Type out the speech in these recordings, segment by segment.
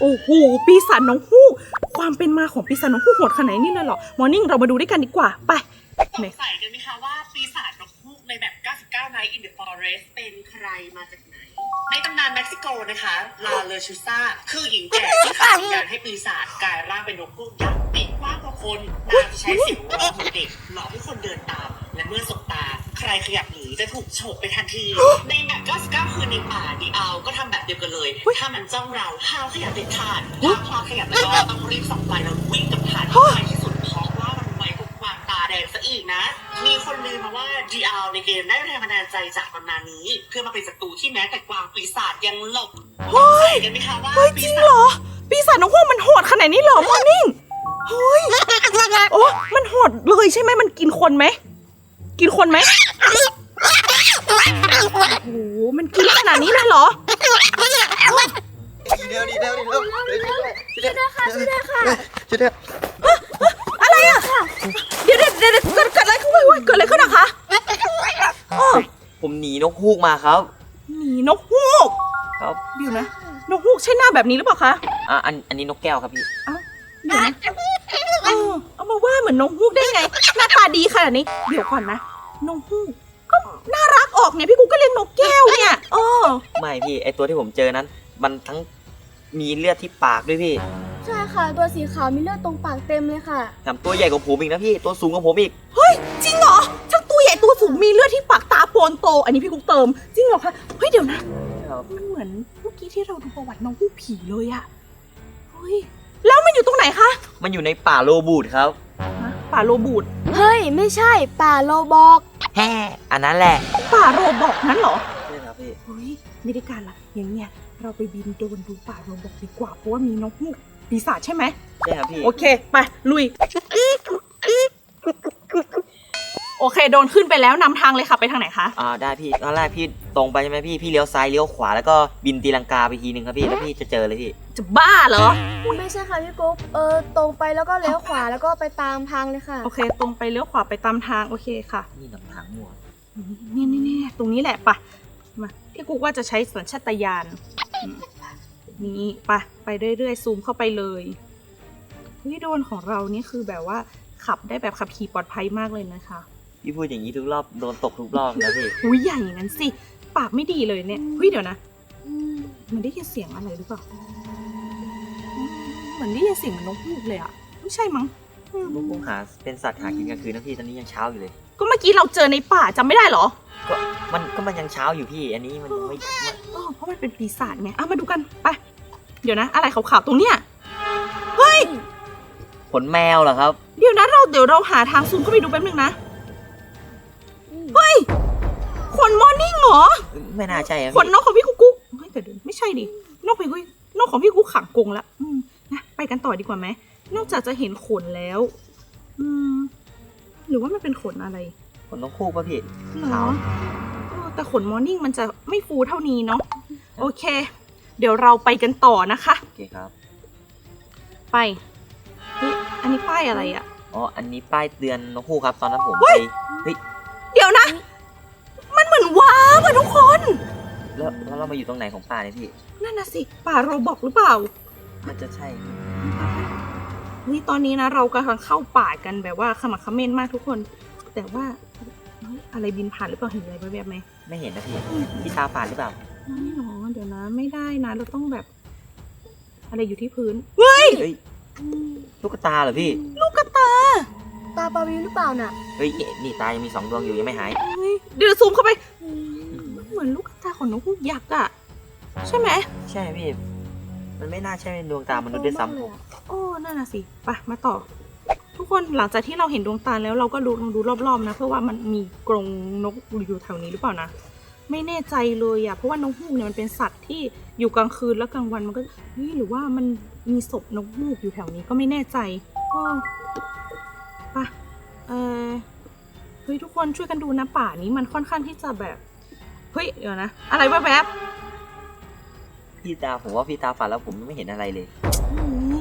โอ้โหปีศาจน้องฮูกความเป็นมาของปีศาจน้องฮูกโหดขนาดนี้เลยเหรอมอร์นิ่งเรามาดูด้วยกันดีกว่าไปสงสัยกันไหมคะว่าปีศาจนกฮูกในแบบ 99 Night in the Forest เป็นใครมาจากไหน ในตำนานเม็กซิโกนะคะ ลาเลชูซาคือหญิงแก่ที่ขับวิญญาณให้ปีศาจกลายร่างเป็นนกฮูกยักษ์ปีกกว้างกว่าคนนางจะใช้เสียงร้องของเด็กหลอกให้คนเดินตามและเมื่อสบตา ใครขยับหนีจะถูกโฉบไปทันที ในแบบ99คืนในป่าดีเอาก็ทำแบบเดียวกันเลย ถ้ามันจ้องเราห้ามขยับเด็ดขาดถ้าพลาดขยับแล้วก็ต้องรีบส่องไปแล้ววิ่งกับฐานให้ไวที่สุดเพราะว่ามันไวกว่าความตาแดงซะอีกนะ มีคนลือมาว่า GR ในเกมได้แรงบันดาลใจจากตำนานนี้ เพื่อมาเป็นศัตรูที่แม้แต่กวางปีศาจยังหลบเฮ้ยใส่กันไหมคะว่าเฮ้ยจปีริงศาเหรจอปีศาจน้องฮูกมันโหดขนาดนี้เหรอมอร์นิ่งเฮ้ยโอ้มันโหดเลยใช่ไหมมันกินคนไหม กินคนไหม โอ้โหมันกินขนาดนี้เลยเหรอดีเดียวดีเดียวดีเดียวช่วยด้วยค่ะช่วยด้วยค่ะช่วยด้วยอะไรอะ เดี๋ยวเดี๋ยวเดี๋ยวเดี๋ยวเกิดเกิดอะไรขึ้นเว้ยเว้ยเกิดอะไรขึ้นอะคะอ้อผมหนีนกฮูกมาครับ หนีนกฮูกครับเดี๋ยวนะ นกฮูกใช่หน้าแบบนี้หรือเปล่าคะอะอันอันนี้นกแก้วครับพี่เอ้าเดี๋ยวนะเออเอามาว่าเหมือนนกฮูกได้ไงหน้าตาดีขนาดนี้ เดี๋ยวก่อนนะนกฮูกก็ น่ารักออกเนี่ยพี่กูก็เรียกนกแก้วเนี่ยเออไม่พี่ไอตัวที่ผมเจอนั้น มันทั้งมีเลือดที่ปากด้วยพี่ใช่ค่ะ ตัวสีขาวมีเลือดตรงปากเต็มเลยค่ะแถมตัวใหญ่กว่าผมอีกนะพี่ตัวสูงกว่าผมอีกเฮ้ยจริงเหรอช่างตัวใหญ่ตัวสูงมีเลือดที่ปากตาโปนโต อันนี้พี่กุ๊กเติมจริงเหรอคะเฮ้ยเดี๋ยวนะมันเหมือนเมื่อกี้ที่เราดูประวัติน้องผู้ผีเลยอะเฮ้ยแล้วมันอยู่ตรงไหนคะมันอยู่ในป่าโลบูดครับฮะป่าโรบูดเฮ้ย ไม่ใช่ป่าโลบอกแฮ่อันนั้นแหละ ป่าโรบอกนั้นเหรอใช่ครับพี่เฮ้ยไม่ได้การละอย่างเงี้ยเราไปบินโดรนดูป่าโรบอกดีกว่าเพราะว่ามีนกฮูกปีศาจใช่ไหมใช่ครับพี่ โอเค ไป ลุย โอเค โดนขึ้นไปแล้วนำทางเลยค่ะไปทางไหนคะ อ่าได้พี่ตอนแรกพี่ตรงไปใช่ไหมพี่พี่เลี้ยวซ้ายเลี้ยวขวาแล้วก็บินตีลังกาไปทีนึงครับพี่แล้วพี่จะเจอเลยพี่จะบ้าเหรอ ไม่ใช่ค่ะพี่กุ๊กเออตรงไปแล้วก็เลี้ยวขวาแล้วก็ไปตามทางเลยค่ะ โอเค ตรงไปเลี้ยวขวาไปตามทางโอเคค่ะ นี่หนังทางมั่วนี่นี่นี่ตรงนี้แหละปะมาพี่กุ๊กว่าจะใช้สัญชาตญาณอืมนี่ปะไปเรื่อยๆซูมเข้าไปเลยเฮ้ยโดรนของเรานี่คือแบบว่าขับได้แบบขับขี่ปลอดภัยมากเลยนะคะ พี่พูดอย่างนี้ทุกรอบโดนตกทุกรอบนะพี่หุยใหญ่อย่างนั้นสิ ปากไม่ดีเลยเนี่ยเฮ้ยเดี๋ยวนะ มันได้ยินเสียงอะไรหรือเปล่าอืมเหมือนได้ยินเสียงเหมือนนกฮูกเลยอะไม่ใช่มั้งอืมลูกผมหาเป็นสัตว์หากินกลางคืนนะพี่ ตอนนี้ยังเช้าอยู่เลย ก็เมื่อกี้เราเจอในป่าจำไม่ได้เหรอก็มันก็มันยังเช้าอยู่พี่ อันนี้มันยังไม่ไม่อ๋อเพราะมันเป็นปีศาจไงอะมาดูกัน ไป เดี๋ยวนะ อะไรขาวๆตรงเนี้ยเฮ้ย ขนแมวเหรอครับ เดี๋ยวนะเราเดี๋ยวเราหาทางซูมเข้าไปดูแป๊บนึงนะ เฮ้ยขนมอร์นิ่งเหรอ ไม่น่าใช่อะขนพี่นกของพี่กุ๊กกุ๊กเฮ้ยแต่เดี๋ยวไม่ใช่ดินกพี่กุ๊กนกของพี่กุ๊กขังกรงละอืมนะไปกันต่อดีกว่าไหม นอกจากจะเห็นขนแล้ว อืม หรือว่ามันเป็นขนอะไรขนนกคู่ป่ะพี่ เหรขาอวเออแต่ขนมอร์นิ่งมันจะไม่ฟูเท่านี้เนาะ โอเค เดี๋ยวเราไปกันต่อนะคะ โอเคครับ ไปเฮ้ยอันนี้ป้ายอะไรอะ อ๋อ อันนี้ป้ายเตือนนกคู่ครับ ตอนนั้นผมเฮ้ไปยเฮ้ยเดี๋ ยวนะ มันเหมือนว้าบอะทุกคน แล้วแล้วเรามาอยู่ตรงไหนของป่าเนี่ยพี่ นั่นน่ะสิ ป่าโรบอกหรือเปล่า มันจะใช่ นี่ตอนนี้นะเรากำลังเข้าป่ากันแบบว่าขมักเขม้นมากทุกคน แต่ว่าเฮ้ยอะไรบินผ่านหรือเปล่าเห็นอะไรแบบๆไหมไม่เห็นนะพี่ พี่ตาฝาดหรือเปล่า ไม่หรอเดี๋ยวนะ ไม่ได้นะ เราต้องแบบ อะไรอยู่ที่พื้น เฮ้ย เฮ้ย ลูกตาเหรอพี่ ลูกกระตาตาปาวิวหรือเปล่าน่ะเฮ้ยนี่ตายังมีสองดวงอยู่ยังไม่หาย เฮ้ยเดี๋ยวซูมเข้าไปมันเหมือนลูกกระตาของนกฮูกยักษ์อะใช่ไหมใช่พี่ มันไม่น่าใช่ดวงตามนุษย์ด้วยซ้ำโอ้นั่นน่ะสิไปมาต่อ ทุกคนหลังจากที่เราเห็นดวงตาแล้วเราก็ดูลองดูรอบๆนะ เพื่อว่ามันมีกรงนกอยู่แถวนี้หรือเปล่านะไม่แน่ใจเลยอะเพราะว่านกฮูกเนี่ยมันเป็นสัตว์ที่อยู่กลางคืนแล้วกลางวันมันก็เฮ้ยหรือว่ามันมีศพนกฮูกอยู่แถวนี้ก็ไม่แน่ใจอ้ อไปเออเฮ้ยทุกคนช่วยกันดูนะป่านี้มันค่อนข้างที่จะแบบ เฮ้ยเดี๋ยวนะ อะไรแวบๆพี่ตาผมว่าพี่ตาฝาดแล้วผมไม่เห็นอะไรเลยอืม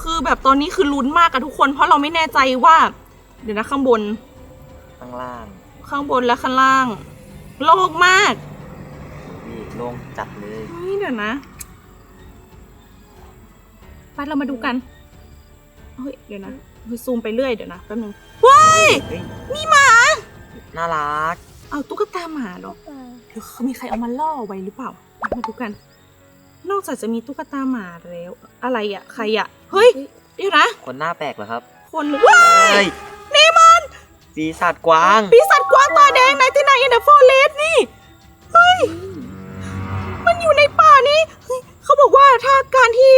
คือแบบตอนนี้คือลุ้นมากอะทุกคน เพราะเราไม่แน่ใจว่า เดี๋ยวนะข้างบน ข้างล่าง ข้างบนและข้างล่าง โล่งมากพี่โล่งจัดเลยเฮ้ยเดี๋ยวนะไปเรามาดูกัน เฮ้ยเดี๋ยวนะเฮ้ย ซูมไปเรื่อยเดี๋ยวนะแป๊บนึงว้ายเฮ้ยมีหมา น่ารัก เอาตุ๊กตาหมาเหรอหรือมีใครเอามาล่อไว้หรือเปล่า มาดูกัน นอกจากจะมีตุ๊กตาหมาแล้ว อะไรอะใครอะเฮ้ย เดี๋ยวนะ คนหน้าแปลกเหรอครับ คนว้ายเฮ้ยนี่มันปีศาจกวาง ปีศาจกวางตาแดงในที่ไหนอินเดอะฟอเรสนี่ เฮ้ย มันอยู่ในป่านี้เฮ้ยเขาบอกว่าถ้าการที่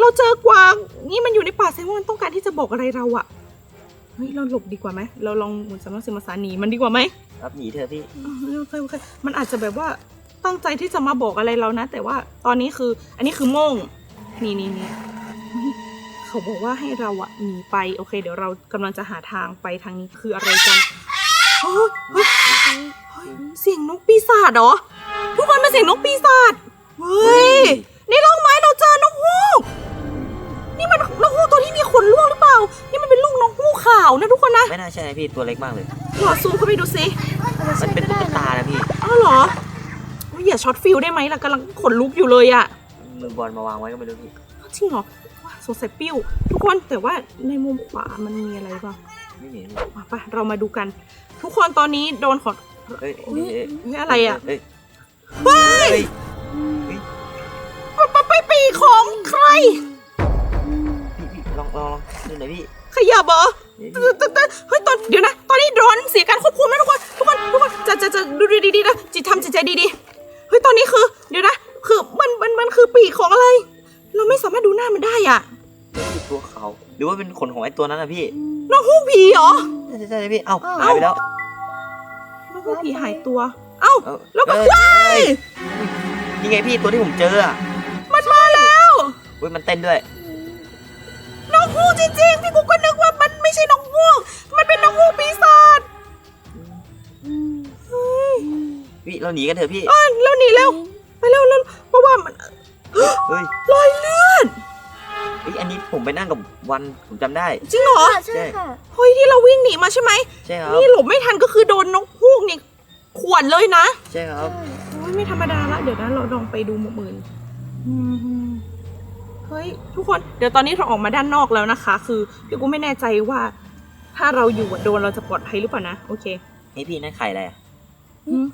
เราเจอกวาง นี่มันอยู่ในป่าแสดงว่ามันต้องการที่จะบอกอะไรเราอะเฮ้ยเราหลบดีกว่าไหมเราลองหมุนสำนักสื่อมาสารหนีมันดีกว่าไหมครับหนีเถอะพี่อ๋อโอเคโอเคมันอาจจะแบบว่าตั้งใจที่จะมาบอกอะไรเรานะ แต่ว่าตอนนี้คือ อันนี้คือโม่งนี่นี่นี่เฮ้ยเขาบอกว่าให้เราอะหนีไปโอเค เดี๋ยวเรากำลังจะหาทางไปทางนี้คืออะไรกันเฮ้ยเฮ้ยเฮ้ยเสียงนกปีศาจเหรอทุกคนเป็นเสียงนกปีศาจเฮ้ยนี่ลงไม้เราเจอนกฮูก นี่มันนกฮูกตัวที่มีขนร่วงหรือเปล่า นี่มันเป็นลูกนกฮูกขาวนะทุกคนนะไม่น่าใช่นะพี่ตัวเล็กมากเลย หลอดซูมเข้าไปดูสิมันเป็นตุ๊กตานะพี่อ้าวเหรออุ๊ยอย่าช็อตฟิลได้ไหมล่ะกำลังขนลุกอยู่เลยอะ มือบอลมาวางไว้ก็ไม่รู้พี่จริงเหรอว้าสงสัยปิ้ว ทุกคนแต่ว่าในมุมขวามันมีอะไรบ้างไม่มีพี่มาไปเรามาดูกัน ทุกคนตอนนี้โดนขอเฮ้ยเฮ้ยเฮ้ยเฮ้ยอะไรอะเฮ้ยเฮ้ยเฮ้ย มันมันไปปีของใครพี่พี่ ลองลองลองดูหน่อยพี่ขยับเหรอเฮ้ยแต่แต่แต่เฮ้ยตอนเดี๋ยวนะ ตอนนี้โดรนเสียการควบคุมแล้วทุกคน ทุกคน ทุกคน จะจะจะดูดีดีๆนะ จิตทำจิตใจดีๆ เฮ้ย ตอนนี้คือ เดี๋ยวนะ คือมัน มัน มันคือปีกของอะไร เราไม่สามารถดูหน้ามันได้อะพี่ตัวเขา หรือว่าเป็นขนของไอ้ตัวนั้นนะพี่น้องฮูกผีเหรอ ใช่ใช่ใช่พี่เอ้าเอ้าหายไปแล้วน้องฮูกผีหายตัว เอ้าเอ้าแล้วก็เอ้ยว้ายนี่ไงพี่ ตัวที่ผมเจออะมันมาแล้วเว้ย มันเต้นด้วย น้องฮูกจริงๆที่กูก็นึกว่ามันไม่ใช่น้องฮูกมันเป็นน้องฮูกปีศาจพี่เราหนีกันเถอะพี่เอ้ยแล้วหนีแล้วไปเร็วเร็วเพราะว่ามันเฮ้ยรอยเลือดเฮ้ยอันนี้ผมไปนั่งกับวันผมจำได้ จริงเหรอใช่ค่ะ เฮ้ยที่เราวิ่งหนีมาใช่ไหมใช่ครับนี่หลบไม่ทันก็คือโดนนกฮูกนี่ขวนเลยนะใช่ครับ โอ้ยไม่ธรรมดาละ เดี๋ยวนะเราลองไปดูหมุมอื่นอืม เฮ้ยทุกคนเดี๋ยวตอนนี้เราออกมาด้านนอกแล้วนะคะ คือเดี๋ยวกูไม่แน่ใจว่า ถ้าเราอยู่อะโดนเราจะปลอดภัยหรือเปล่านะโอเคนี่พี่นั่นไข่อะไรอะอืม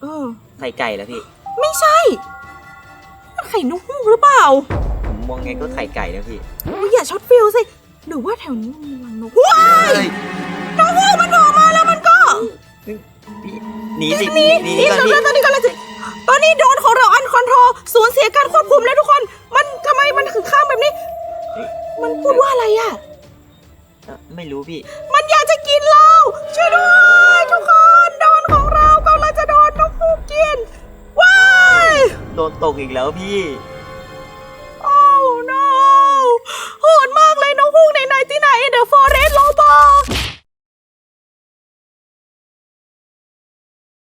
เออไข่ไก่เหรอพี่ ไม่ใช่มันไข่นกฮูกหรือเปล่าผมมองไงก็ไข่ไก่นะพี่โอ้ยอย่าช็อตฟิลสิหรือว่าแถวนี้มันมีรังนกว้ายเฮ้ยนกฮูกมันโผล่มาแล้วมันก็พี่หนีสิหนีหนีหหนีนีก่อนกันพี่แล้วตอนนี้กันแล้วสิตอนนี้โดนของเราอันคอนโทรสูญเสียการควบคุมแล้วทุกคนมันทำไม มันถึงข้ามแบบนี้ มันพูดว่าอะไรอะ เอ่อไม่รู้พี่ มันอยากจะกินเรา ช่วยด้วยทุกคนโดนของเรากำลังจะโดนนกฮูกกิน ว้าย โดนตกอีกแล้วพี่